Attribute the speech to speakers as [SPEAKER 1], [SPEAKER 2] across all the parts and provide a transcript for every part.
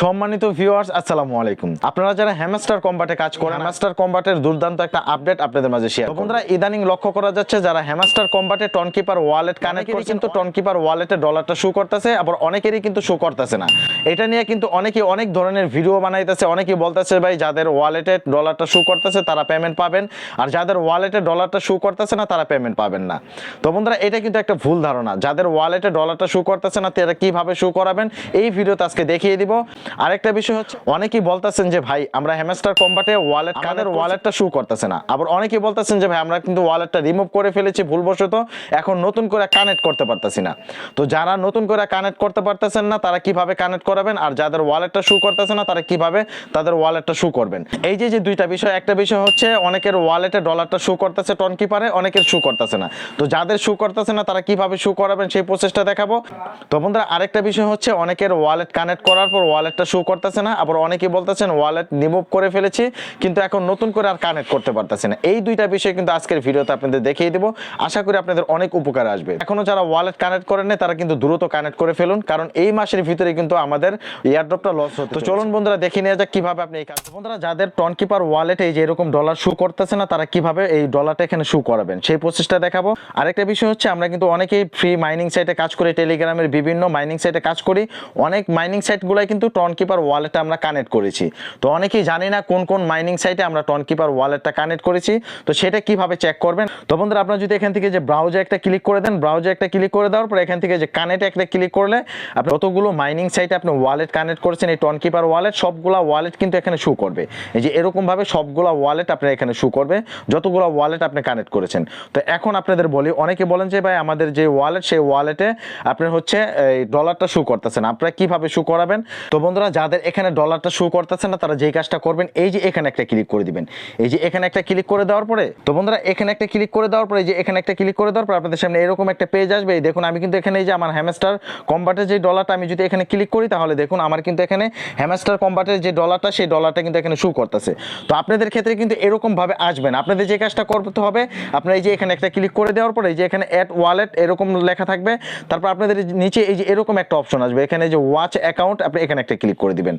[SPEAKER 1] সম্মানিত ভিউয়ার্স আসসালামু আলাইকুম। আপনারা যারা হ্যামাস্টার কম্বাটে কাজ করেন হ্যামাস্টার কম্বাটের দুর্দান্ত একটা আপডেট আপনাদের মাঝে শেয়ার বন্ধুরা ইদানিং লক্ষ্য করা যাচ্ছে যারা হ্যামাস্টার কম্বাটে টনকিপার ওয়ালেট কানেক্ট করে কিন্তু টনকিপার ওয়ালেটে ডলারটা শো করতেছে আবার অনেকেরই কিন্তু শো করতেছে না। এটা নিয়ে কিন্তু অনেকে অনেক ধরনের ভিডিও বানাইতেছে অনেকে বলতেছে ভাই যাদের ওয়ালেটে ডলারটা শো করতেছে তারা পেমেন্ট পাবেন। আর যাদের ওয়ালেটে ডলারটা শু করতেছে না তারা পেমেন্ট পাবেন না। তো বন্ধুরা এটা কিন্তু একটা ভুল ধারণা। যাদের ওয়ালেটে ডলারটা শু করতেছে না তারা কীভাবে শু করাবেন এই ভিডিওতে আজকে দেখিয়ে দিব। আরেকটা বিষয় হচ্ছে অনেকেই বলতেছেন যে ভাই আমরা হেমেস্টার কম্বাটে ওয়ালেট কাদের ওয়ালেটটা শু করতেছে না? আবার অনেকেই বলতেছেন যে ভাই আমরা কিন্তু ওয়ালেটটা রিমুভ করে ফেলেছি ভুলবশত। এখন নতুন করে কানেক্ট করতে পারতেছি না। তো যারা নতুন করে কানেক্ট করতে পারতেছেন না তারা কীভাবে কানেক্ট করাবেন আর যাদের ওয়ালেটটা শো করতেছে না, তারা কীভাবে তাদের ওয়ালেটটা শো করবেন? এই যে যে দুইটা বিষয়, একটা বিষয় হচ্ছে অনেকের ওয়ালেটে ডলারটা শো করতেছে টনকিপারে, অনেকের শো করতেছে না। তো যাদের শো করতেছে না, তারা কীভাবে শো করাবেন সেই প্রসেসটা দেখাবো। তো বন্ধুরা, আরেকটা বিষয় হচ্ছে অনেকের ওয়ালেট কানেক্ট করার পর ওয়ালেটটা শো করতেছে না, আবার অনেকেই বলতেছেন ওয়ালেট রিমুভ করে ফেলেছি, কিন্তু এখন নতুন করে আর কানেক্ট করতে পারতেছে না। এই দুইটা বিষয় কিন্তু আজকের ভিডিওতে আপনাদের দেখিয়ে দেবো। আশা করি আপনাদের অনেক উপকার আসবে। এখনও যারা ওয়ালেট কানেক্ট করেন তারা কিন্তু দ্রুত কানেক্ট করে ফেলুন, কারণ এই মাসের ভিতরে কিন্তু আমাদের এয়ারড্রপটা লস হতো তো চলুন বন্ধুরা দেখে নেওয়া যাক কীভাবে আপনি এই কাজ বন্ধুরা যাদের টনকিপার ওয়ালেটে এই যে এরকম ডলার শো করতেছে না তারা কীভাবে এই ডলারটা এখানে শো করাবেন? সেই প্রসেসটা দেখাবো। আরেকটা বিষয় হচ্ছে আমরা কিন্তু অনেকেই ফ্রি মাইনিং সাইটে কাজ করি টেলিগ্রামের বিভিন্ন মাইনিং সাইটে কাজ করি। অনেক মাইনিং সাইটগুলাই কিন্তু টনকিপার ওয়ালেটে আমরা কানেক্ট করেছি। তো অনেকেই জানি না কোন কোন মাইনিং সাইটে আমরা টনকিপার ওয়ালেটটা কানেক্ট করেছি। তো সেটা কীভাবে চেক করবেন? তো বন্ধুরা আপনারা যদি এখান থেকে যে ব্রাউজে একটা ক্লিক করে দেন ব্রাউজে একটা ক্লিক করে দেওয়ার পর এখান থেকে যে কানেক্ট একটা ক্লিক করলে আপনি যতগুলো মাইনিং সাইটে আপনি ওয়ালেট কানেক্ট করেছেন, এই টনকিপার ওয়ালেট সবগুলা ওয়ালেট কিন্তু এখানে শু করবে। এই যে এরকম ভাবে সবগুলা ওয়ালেট আপনার এখানে শু করবে, যতগুলো ওয়ালেট আপনি কানেক্ট করেছেন। তো এখন আপনাদের বলি, অনেকে বলেন যে ভাই, আমাদের যে ওয়ালেট সেই ওয়ালেটে আপনার হচ্ছে, এই ডলারটা শু করতেছেন আপনারা কীভাবে শু করাবেন? তো বন্ধুরা, যাদের এখানে ডলারটা শু করতেছে না, তারা যেই কাজটা করবেন, এই যে এখানে একটা ক্লিক করে দিবেন। এই যে এখানে একটা ক্লিক করে দেওয়ার পরে, তো বন্ধুরা, এখানে একটা ক্লিক করে দেওয়ার পরে, এই যে এখানে একটা ক্লিক করে দেওয়ার পর, আপনাদের সামনে এরকম একটা পেজ আসবে। এই দেখুন, আমি কিন্তু এখানে এই যে আমার হ্যামস্টার কম্বাটের যে ডলারটা আমি যদি এখানে ক্লিক করি, তাহলে দেখুন আমার কিন্তু এখানে হ্যামাস্টার কম্বাটের যে ডলারটা সেই ডলারটা কিন্তু এখানে শু করতেছে। তো আপনাদের ক্ষেত্রে কিন্তু এরকম ভাবে আসবে না। আপনাদের যে কাজটা করতে হবে, আপনার এই যে এখানে একটা ক্লিক করে দেওয়ার পরে এই যে এখানে অ্যাড ওয়ালেট এরকম লেখা থাকবে। তারপর আপনাদের নিচে এই যে এরকম একটা অপশন আসবে। এখানে যে ওয়াচ অ্যাকাউন্ট আপনি এখানে একটা ক্লিক করে দিবেন।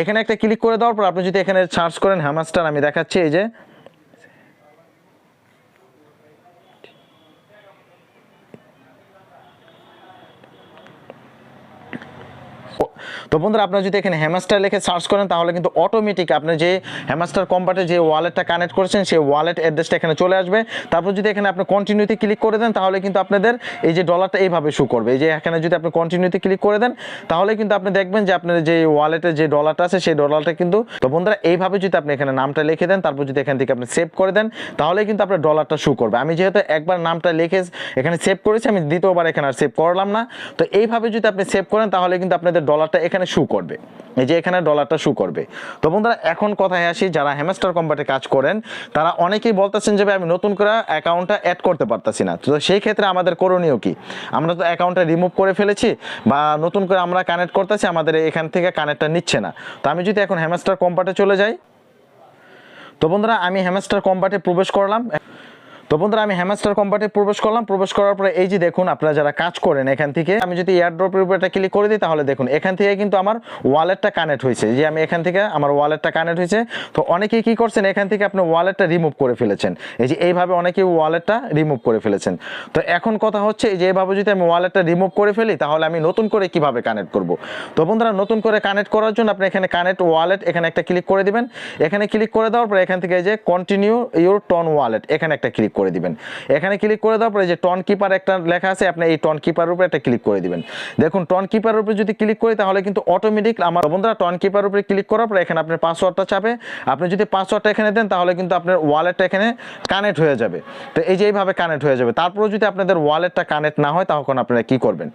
[SPEAKER 1] এখানে একটা ক্লিক করে দেওয়ার পর আপনি যদি এখানে সার্চ করেন হ্যামাস্টার আমি দেখাচ্ছি এই যে তো বন্ধুরা, আপনারা যদি এখানে হ্যামাস্টার লিখে সার্চ করেন, তাহলে কিন্তু অটোমেটিক আপনি যে হ্যামাস্টার কম্পার্টে যে ওয়ালেটটা কানেক্ট করেছেন, সেই ওয়ালেট অ্যাড্রেসটা এখানে চলে আসবে। তারপর যদি এখানে আপনি কন্টিনিউতে ক্লিক করে দেন, তাহলে কিন্তু আপনাদের এই যে ডলারটা এইভাবে শো করবে। এই যে এখানে যদি আপনি কন্টিনিউতে ক্লিক করে দেন, তাহলে কিন্তু আপনি দেখবেন যে আপনার যে ওয়ালেটের যে ডলারটা আছে, সেই ডলারটা কিন্তু তো বন্ধুরা, এইভাবে যদি আপনি এখানে নামটা লিখে দেন, তারপর যদি এখান থেকে আপনি সেভ করে দেন, তাহলে কিন্তু আপনার ডলারটা শো করবে। আমি যেহেতু একবার নামটা লিখে এখানে সেভ করেছি, আমি দ্বিতীয়বার এখানে আর সেভ করলাম না। তো এইভাবে যদি আপনি সেভ করেন, তাহলে কিন্তু আপনাদের ডলারটা এখানে শু করবে। এই যে এখানে ডলারটা শু করবে। তো বন্ধুরা, এখন কথায় আসি, যারা হ্যামাস্টার কম্বাটে কাজ করেন, তারা অনেকেই বলতেছেন যে আমি নতুন করে অ্যাকাউন্টটা অ্যাড করতে পারতাছি না। তো সেই ক্ষেত্রে আমাদের করণীয় কি? আমরা তো অ্যাকাউন্টটা রিমুভ করে ফেলেছি বা নতুন করে আমরা কানেক্ট করতেছি, আমাদের এখান থেকে কানেক্টটা নিচ্ছে না। তো আমি যদি এখন হ্যামাস্টার কম্বাটে চলে যাই, তো বন্ধুরা, আমি হ্যামাস্টার কম্বাটে প্রবেশ করলাম। তো বন্ধুরা, আমি হ্যামাস্টার কম্পার্টে প্রবেশ করলাম। প্রবেশ করার পরে এই যে দেখুন, আপনারা যারা কাজ করেন এখান থেকে, আমি যদি এয়ার ড্রপের উপর একটা ক্লিক করে দিই, তাহলে দেখুন, এখান থেকে কিন্তু আমার ওয়ালেটটা কানেক্ট হয়েছে। যে আমি এখান থেকে আমার ওয়ালেটটা কানেক্ট হয়েছে। তো অনেকেই কি করছেন, এখান থেকে আপনি ওয়ালেটটা রিমুভ করে ফেলেছেন। এই যে এইভাবে অনেকেই ওয়ালেটটা রিমুভ করে ফেলেছেন। তো এখন কথা হচ্ছে যে এইভাবে যদি আমি ওয়ালেটটা রিমুভ করে ফেলি, তাহলে আমি নতুন করে কীভাবে কানেক্ট করব? তো বন্ধুরা, নতুন করে কানেক্ট করার জন্য আপনি এখানে কানেক্ট ওয়ালেট এখানে একটা ক্লিক করে দিবেন। এখানে ক্লিক করে দেওয়ার পরে এখান থেকে যে কন্টিনিউ ইউর টন ওয়ালেট এখানে একটা ক্লিক করে দিবেন। এখানে ক্লিক করে দেওয়ার পরে যে টন কিপার একটা লেখা আছে, আপনি এই টন কিপার উপরে একটা ক্লিক করে দিবেন। দেখুন টন কিপার উপরে যদি ক্লিক করি, তাহলে কিন্তু অটোমেটিক আমার বন্ধুরা টন কিপার উপরে ক্লিক করার পরে এখানে আপনার পাসওয়ার্ডটা চাপে। আপনি যদি পাসওয়ার্ডটা এখানে দেন, তাহলে কিন্তু আপনার ওয়ালেটটা এখানে কানেক্ট হয়ে যাবে। তো এই যে এইভাবে কানেক্ট হয়ে যাবে। তারপরে যদি আপনাদের ওয়ালেটটা কানেক্ট না হয়, তখন আপনারা কি করবেন?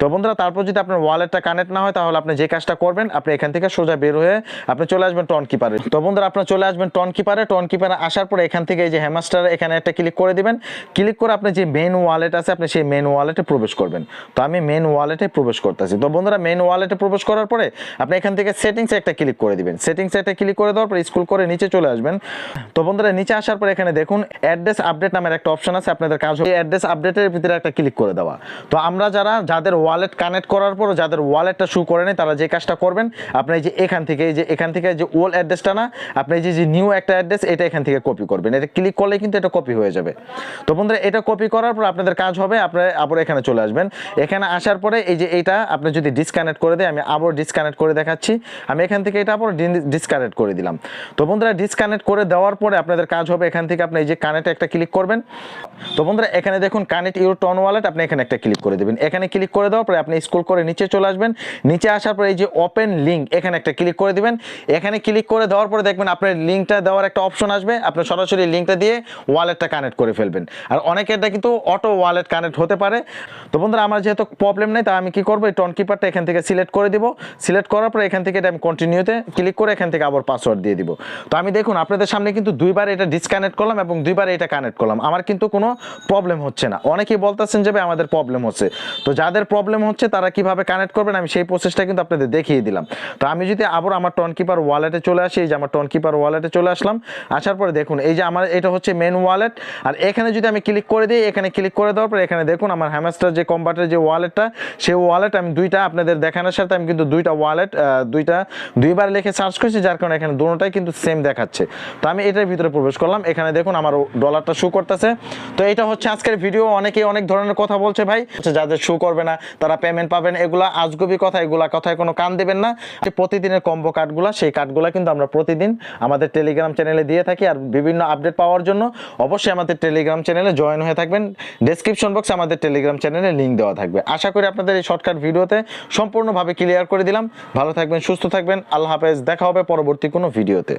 [SPEAKER 1] তো বন্ধুরা তারপর যদি আপনার ওয়ালেটটা কানেক্ট না হয়, তাহলে আপনি যে কাজটা করবেন, আপনি এখান থেকে সোজা বের হয়ে আপনি চলে আসবেন টন কিপারে তো বন্ধুরা, আপনার চলে আসবেন টন কিপারে টন কিপারে আসার পরে এখান থেকে এই যে হ্যামাস্টার এখানে একটা ক্লিক করে দিবেন। ক্লিক করে আপনি যে মেন ওয়ালেট আছে, আপনি সেই মেন ওয়ালেটে প্রবেশ করবেন। তো আমি মেন ওয়ালেটে প্রবেশ করতেছি। তো বন্ধুরা মেন ওয়ালেটে প্রবেশ করার পরে আপনি এখান থেকে সেটিংসে একটা ক্লিক করে দিবেন। সেটিংসে একটা ক্লিক করে দেওয়ার পরে স্কুল করে নিচে চলে আসবেন। তো বন্ধুরা, নিচে আসার পরে এখানে দেখুন অ্যাড্রেস আপডেট নামের একটা অপশন আছে। আপনাদের কাজ হবে অ্যাড্রেস আপডেটের ভিতরে একটা ক্লিক করে দেওয়া। তো আমরা যারা, যাদের ওয়ালেট কানেক্ট করার পর যাদের ওয়ালেটটা শু করে নেই, তারা যে কাজটা করবেন, আপনি যে এখান থেকে, এই যে এখান থেকে যে ওল্ড অ্যাড্রেসটা না, আপনি যে যে নিউ একটা অ্যাড্রেস এটা এখান থেকে কপি করবেন। এটা ক্লিক করলে কিন্তু এটা কপি হয়ে যাবে। তো বন্ধুরা, এটা কপি করার পর আপনাদের কাজ হবে, আপনারা আবার এখানে চলে আসবেন। এখানে আসার পরে এই যে এইটা, আপনি যদি ডিসকানেক্ট করে দেয় আমি আবার ডিসকানেক্ট করে দেখাচ্ছি। আমি এখান থেকে এটা আবার ডিসকানেক্ট করে দিলাম। তো বন্ধুরা ডিসকানেক্ট করে দেওয়ার পরে আপনাদের কাজ হবে, এখান থেকে আপনি এই যে কানেক্টে একটা ক্লিক করবেন। তো বন্ধুরা, এখানে দেখুন কানেক্ট ইউর টন ওয়ালেট আপনি এখানে একটা ক্লিক করে দেবেন। এখানে ক্লিক করে দেওয়ার পরে আপনি স্ক্রল করে নিচে চলে আসবেন। নিচে আসার পরে এই যে ওপেন লিঙ্ক এখানে একটা ক্লিক করে দিবেন। এখানে ক্লিক করে দেওয়ার পরে দেখবেন আপনার লিঙ্কটা দেওয়ার একটা অপশন আসবে। আপনি সরাসরি লিঙ্কটা দিয়ে ওয়ালেটটা কানেক্ট করে ফেলবেন। আর অনেকেরটা কিন্তু অটো ওয়ালেট কানেক্ট হতে পারে। তো বন্ধুরা, আমার যেহেতু প্রবলেম নেই তা আমি কি করব? এই টন কিপারটা এখান থেকে সিলেক্ট করে দিব। সিলেক্ট করার পরে এখান থেকে এটা আমি কন্টিনিউতে ক্লিক করে এখান থেকে আবার পাসওয়ার্ড দিয়ে দিব। তো আমি দেখুন, আপনাদের সামনে কিন্তু দুইবার এটা ডিসকানেক্ট করলাম এবং দুইবার এটা কানেক্ট করলাম। আমার কিন্তু কোনো প্রবলেম হচ্ছে না। অনেকেই বলতেছেন যে আমাদের প্রবলেম হচ্ছে। তো যাদের প্রবলেম হচ্ছে, তারা কীভাবে কানেক্ট করবেন? আমি সেই প্রসেসটা কিন্তু আপনাদের দেখিয়ে দিলাম। তো আমি যদি আবার আমার টন কিপার ওয়ালেটে চলে আসি, এই যে আমার টন কিপার ওয়ালেটে চলে আসলাম। আসার পরে দেখুন, এই যে আমার, এটা হচ্ছে মেন ওয়ালেট আর এখানে যদি আমি ক্লিক করে দিই, এখানে ক্লিক করে দেওয়ার পরে এখানে দেখুন আমার হ্যামাস্টার যে কম্পার্টের যে ওয়ালেটটা সেই ওয়ালেট আমি দুইটা আপনাদের দেখানোর সাথে আমি কিন্তু দুইটা ওয়ালেট দুইটা, দুইবার লিখে সার্চ করছি, যার কারণে এখানে দুটোটাই কিন্তু সেম দেখাচ্ছে। তো আমি এটার ভিতরে প্রবেশ করলাম, এখানে দেখুন আমার ডলারটা শু করতেছে। তো এটা হচ্ছে আজকের ভিডিও অনেকেই অনেক ধরনের কথা বলছে ভাই যাদের শু করবে না, তারা পেমেন্ট পাবেন, এগুলা আজগবি কথা, এগুলা কথায় কোনো কান দেবেন না। যে প্রতিদিনের কম্বো কার্ডগুলা সেই কার্ডগুলা কিন্তু আমরা প্রতিদিন আমাদের টেলিগ্রাম চ্যানেলে দিয়ে থাকি, আর বিভিন্ন আপডেট পাওয়ার জন্য অবশ্যই আমাদের টেলিগ্রাম চ্যানেলে জয়েন হয়ে থাকবেন। ডেসক্রিপশন বক্সে আমাদের টেলিগ্রাম চ্যানেলে লিঙ্ক দেওয়া থাকবে। আশা করি আপনাদের এই শর্টকাট ভিডিওতে সম্পূর্ণভাবে ক্লিয়ার করে দিলাম। ভালো থাকবেন, সুস্থ থাকবেন। আল্লাহ হাফেজ। দেখা হবে পরবর্তী কোনো ভিডিওতে